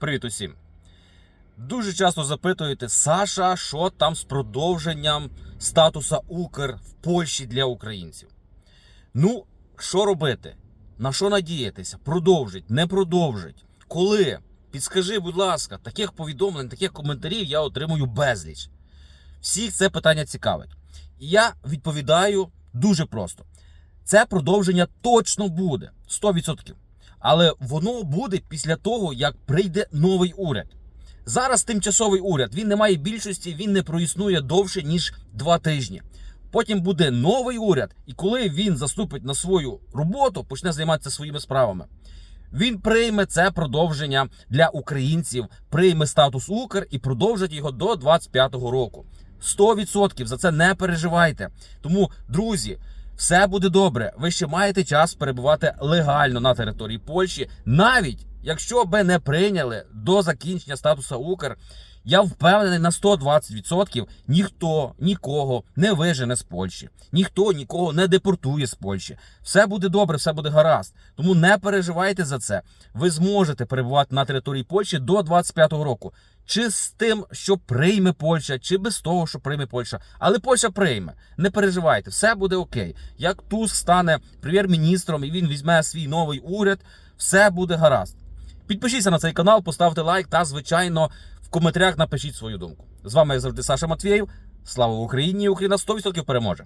Привіт усім. Дуже часто запитуєте, Саша, що там з продовженням статуса Укр в Польщі для українців? Ну, що робити? На що надіятися? Продовжить, не продовжить. Коли? Підскажи, будь ласка, таких повідомлень, таких коментарів я отримую безліч. Всіх це питання цікавить. І я відповідаю дуже просто: це продовження точно буде 100%. Але воно буде після того, як прийде новий уряд. Зараз тимчасовий уряд він не має більшості, він не проіснує довше ніж два тижні. Потім буде новий уряд, і коли він заступить на свою роботу, почне займатися своїми справами. Він прийме це продовження для українців, прийме статус Укр і продовжить його до 25-го року. 100% за це не переживайте. Тому, друзі, все буде добре. Ви ще маєте час перебувати легально на території Польщі, навіть якщо би не прийняли до закінчення статусу Укр. Я впевнений на 120% ніхто нікого не вижене з Польщі, ніхто нікого не депортує з Польщі. Все буде добре, все буде гаразд. Тому не переживайте за це. Ви зможете перебувати на території Польщі до 25-го року. Чи з тим, що прийме Польща, чи без того, що прийме Польща. Але Польща прийме. Не переживайте, все буде окей. Як Туск стане прем'єр-міністром і він візьме свій новий уряд, все буде гаразд. Підпишіться на цей канал, поставте лайк та, звичайно, в коментарях напишіть свою думку. З вами, завжди, Саша Матвєєв. Слава Україні! Україна 100% переможе!